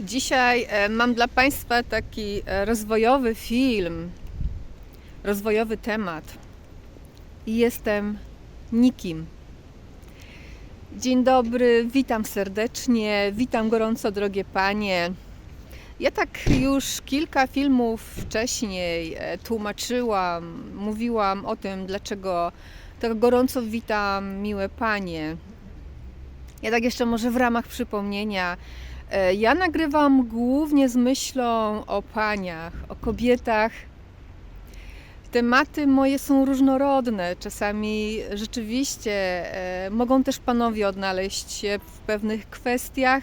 Dzisiaj e, mam dla Państwa taki e, rozwojowy film, rozwojowy temat. I Jestem nikim. Dzień dobry, witam serdecznie, witam gorąco, drogie panie. Ja tak już kilka filmów wcześniej e, tłumaczyłam, mówiłam o tym, dlaczego tak gorąco witam miłe panie. Ja tak jeszcze może w ramach przypomnienia. E, Ja nagrywam głównie z myślą o paniach, o kobietach. Tematy moje są różnorodne. Czasami rzeczywiście e, mogą też panowie odnaleźć się w pewnych kwestiach.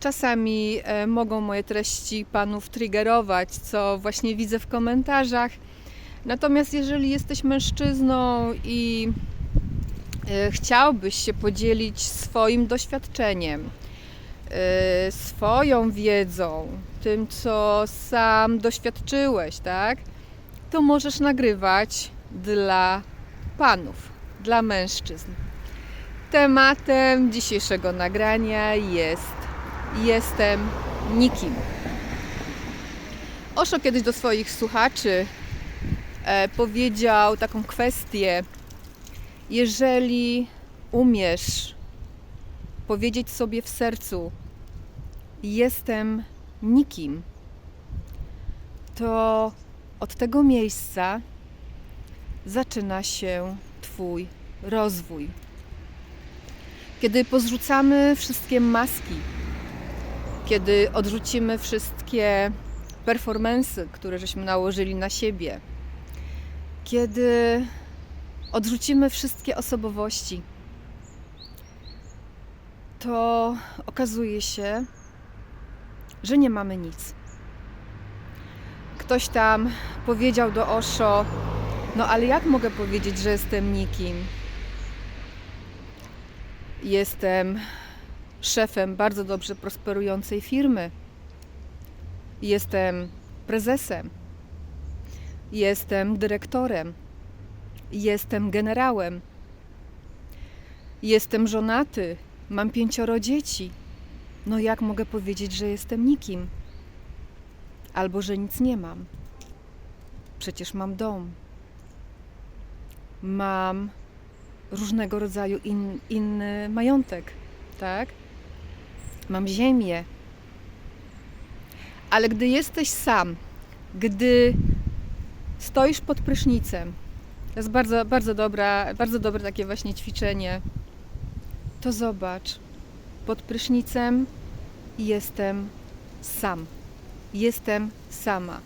Czasami e, mogą moje treści panów triggerować, co właśnie widzę w komentarzach. Natomiast jeżeli jesteś mężczyzną i chciałbyś się podzielić swoim doświadczeniem, swoją wiedzą, tym, co sam doświadczyłeś, tak? To możesz nagrywać dla panów, dla mężczyzn. Tematem dzisiejszego nagrania jest Jestem nikim. Oszo kiedyś do swoich słuchaczy e, powiedział taką kwestię: jeżeli umiesz powiedzieć sobie w sercu: Jestem nikim, to od tego miejsca zaczyna się Twój rozwój. Kiedy pozrzucamy wszystkie maski, kiedy odrzucimy wszystkie performensy, które żeśmy nałożyli na siebie, kiedy odrzucimy wszystkie osobowości, to okazuje się, że nie mamy nic. Ktoś tam powiedział do Osho: No, ale jak mogę powiedzieć, że jestem nikim? Jestem szefem bardzo dobrze prosperującej firmy. Jestem prezesem. Jestem dyrektorem. Jestem generałem. Jestem żonaty. Mam pięcioro dzieci. No jak mogę powiedzieć, że jestem nikim? Albo że nic nie mam. Przecież mam dom. Mam różnego rodzaju in, inny majątek, tak? Mam ziemię. Ale gdy jesteś sam, gdy stoisz pod prysznicem, to jest bardzo, bardzo, dobra, bardzo dobre takie właśnie ćwiczenie, to zobacz, pod prysznicem jestem sam. Jestem sama.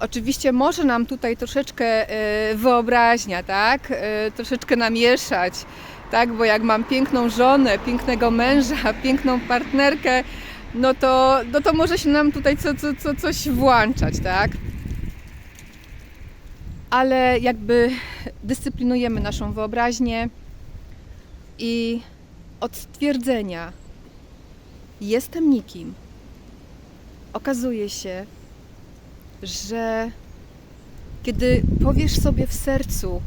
Oczywiście może nam tutaj troszeczkę e, wyobraźnia, tak? E, Troszeczkę namieszać, tak? Bo jak mam piękną żonę, pięknego męża, piękną partnerkę, no to, no to może się nam tutaj co, co, co, coś włączać, tak? Ale jakby dyscyplinujemy naszą wyobraźnię i od stwierdzenia jestem nikim okazuje się, że kiedy powiesz sobie w sercu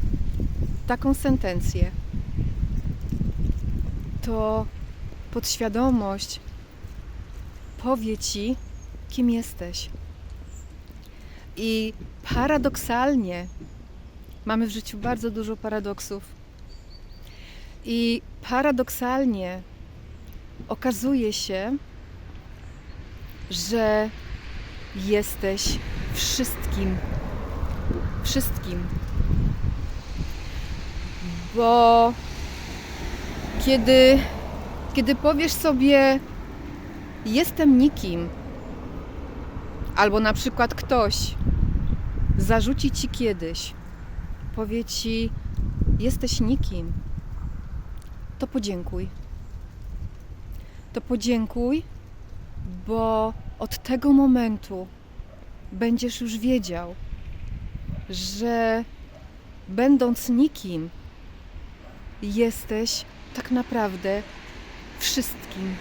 taką sentencję, to podświadomość powie ci, kim jesteś. I paradoksalnie mamy w życiu bardzo dużo paradoksów. I paradoksalnie okazuje się, że jesteś wszystkim. Wszystkim. Bo kiedy, kiedy powiesz sobie, jestem nikim, albo na przykład ktoś zarzuci ci kiedyś, powie ci, jesteś nikim, to podziękuj. To podziękuj, bo od tego momentu będziesz już wiedział, że będąc nikim, jesteś tak naprawdę wszystkim.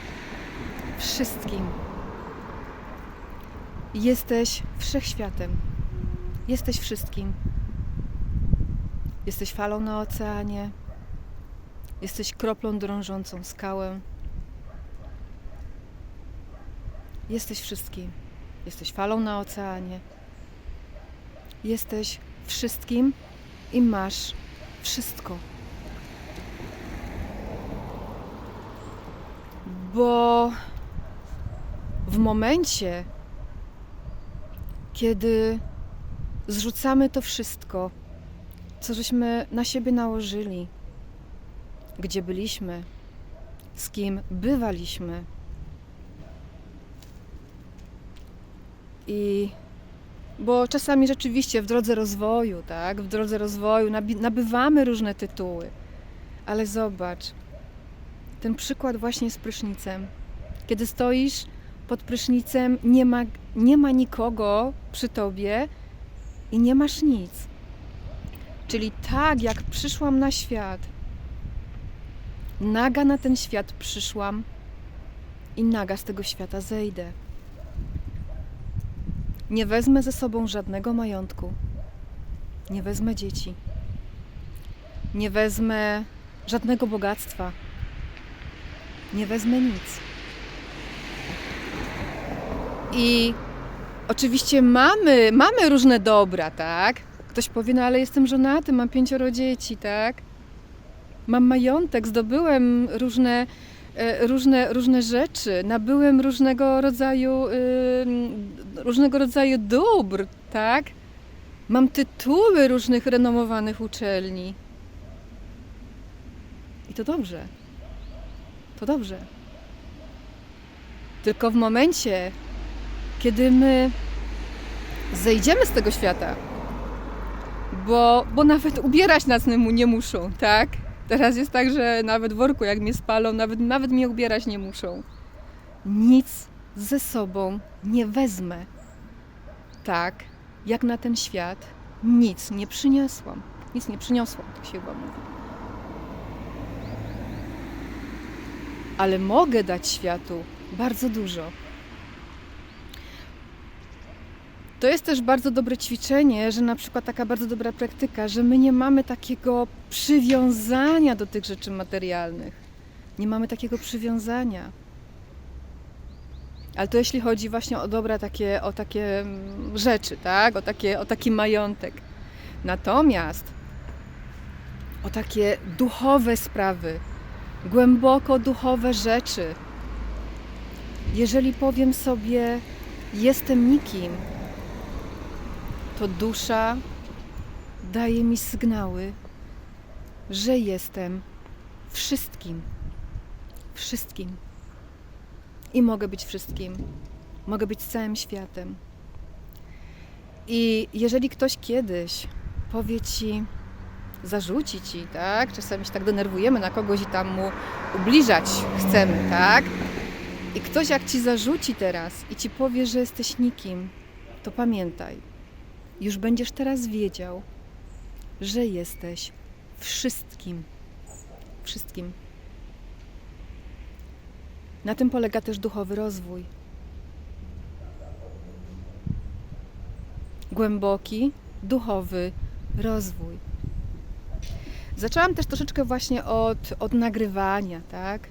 Wszystkim. Jesteś wszechświatem. Jesteś wszystkim. Jesteś falą na oceanie. Jesteś kroplą drążącą skałę. Jesteś wszystkim. Jesteś falą na oceanie. Jesteś wszystkim i masz wszystko. Bo w momencie, kiedy zrzucamy to wszystko, co żeśmy na siebie nałożyli, gdzie byliśmy, z kim bywaliśmy, i bo czasami rzeczywiście w drodze rozwoju, tak, w drodze rozwoju nabywamy różne tytuły, ale zobacz, ten przykład właśnie z prysznicem. Kiedy stoisz pod prysznicem, nie ma, nie ma nikogo przy tobie i nie masz nic. Czyli tak jak przyszłam na świat, naga na ten świat przyszłam i naga z tego świata zejdę. Nie wezmę ze sobą żadnego majątku. Nie wezmę dzieci. Nie wezmę żadnego bogactwa. Nie wezmę nic. I oczywiście mamy, mamy różne dobra, tak? Ktoś powie, no ale jestem żonaty, mam pięcioro dzieci, tak? Mam majątek, zdobyłem różne, e, różne, różne rzeczy, nabyłem różnego rodzaju, ym, różnego rodzaju dóbr, tak? Mam tytuły różnych renomowanych uczelni. I to dobrze. To dobrze. Tylko w momencie, kiedy my zejdziemy z tego świata, bo, bo nawet ubierać nas nie muszą, tak? Teraz jest tak, że nawet w worku jak mnie spalą, nawet, nawet mnie ubierać nie muszą. Nic ze sobą nie wezmę. Tak, jak na ten świat nic nie przyniosłam. Nic nie przyniosłam, tak się chyba mówi. Ale mogę dać światu bardzo dużo. To jest też bardzo dobre ćwiczenie, że na przykład taka bardzo dobra praktyka, że my nie mamy takiego przywiązania do tych rzeczy materialnych. Nie mamy takiego przywiązania. Ale to jeśli chodzi właśnie o dobra takie, o takie mm, rzeczy, tak? O, takie, o taki majątek. Natomiast o takie duchowe sprawy, głęboko duchowe rzeczy. Jeżeli powiem sobie, jestem nikim, to dusza daje mi sygnały, że jestem wszystkim. Wszystkim. I mogę być wszystkim. Mogę być całym światem. I jeżeli ktoś kiedyś powie ci, zarzuci ci, tak? Czasami się tak denerwujemy na kogoś i tam mu ubliżać chcemy, tak? I ktoś jak ci zarzuci teraz i ci powie, że jesteś nikim, to pamiętaj, już będziesz teraz wiedział, że jesteś wszystkim. Wszystkim. Na tym polega też duchowy rozwój. Głęboki, duchowy rozwój. Zaczęłam też troszeczkę właśnie od, od nagrywania, tak?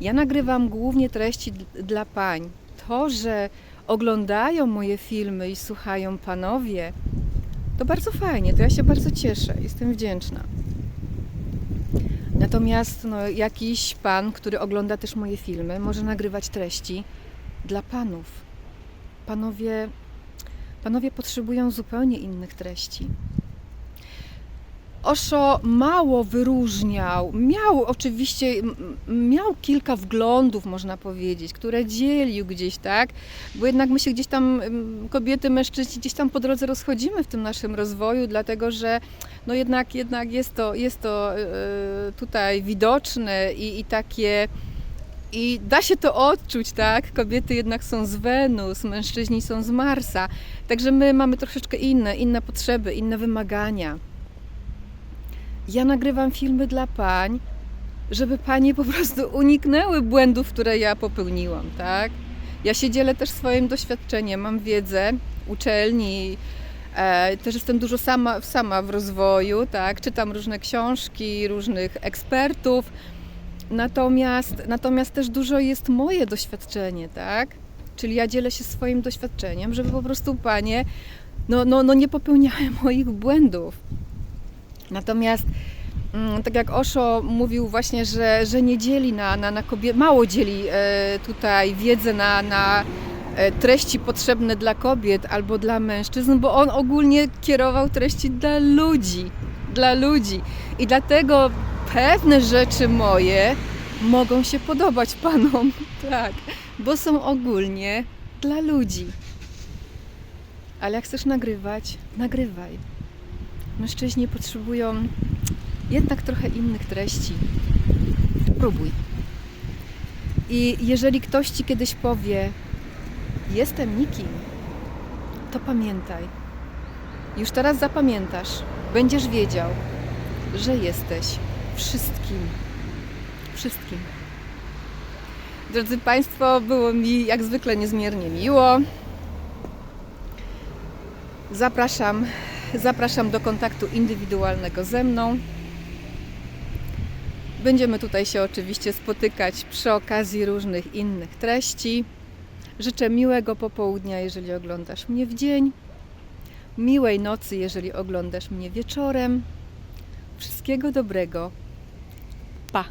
Ja nagrywam głównie treści dla pań. To, że oglądają moje filmy i słuchają panowie, to bardzo fajnie, to ja się bardzo cieszę, jestem wdzięczna. Natomiast no, jakiś pan, który ogląda też moje filmy, może nagrywać treści dla panów. Panowie, panowie potrzebują zupełnie innych treści. Osho mało wyróżniał, miał oczywiście, miał kilka wglądów, można powiedzieć, które dzielił gdzieś, tak? Bo jednak my się gdzieś tam, kobiety, mężczyźni, gdzieś tam po drodze rozchodzimy w tym naszym rozwoju, dlatego że no jednak, jednak jest to, jest to e, tutaj widoczne i, i takie. I da się to odczuć, tak? Kobiety jednak są z Wenus, mężczyźni są z Marsa. Także my mamy troszeczkę inne, inne potrzeby, inne wymagania. Ja nagrywam filmy dla pań, żeby panie po prostu uniknęły błędów, które ja popełniłam, tak? Ja się dzielę też swoim doświadczeniem, mam wiedzę uczelni, e, też jestem dużo sama, sama w rozwoju, tak? Czytam różne książki, różnych ekspertów, natomiast, natomiast też dużo jest moje doświadczenie, tak? Czyli ja dzielę się swoim doświadczeniem, żeby po prostu panie no, no, no nie popełniały moich błędów. Natomiast mm, tak jak Osho mówił właśnie, że, że nie dzieli na, na, na kobiety, mało dzieli e, tutaj wiedzę na, na e, treści potrzebne dla kobiet albo dla mężczyzn, bo on ogólnie kierował treści dla ludzi, dla ludzi. I dlatego pewne rzeczy moje mogą się podobać panom, tak, bo są ogólnie dla ludzi. Ale jak chcesz nagrywać, nagrywaj. Mężczyźni potrzebują jednak trochę innych treści. Próbuj. I jeżeli ktoś ci kiedyś powie, jestem nikim, to pamiętaj. Już teraz zapamiętasz, będziesz wiedział, że jesteś wszystkim. Wszystkim. Drodzy Państwo, było mi jak zwykle niezmiernie miło. Zapraszam, zapraszam do kontaktu indywidualnego ze mną. Będziemy tutaj się oczywiście spotykać przy okazji różnych innych treści. Życzę miłego popołudnia, jeżeli oglądasz mnie w dzień, miłej nocy, jeżeli oglądasz mnie wieczorem. Wszystkiego dobrego. Pa!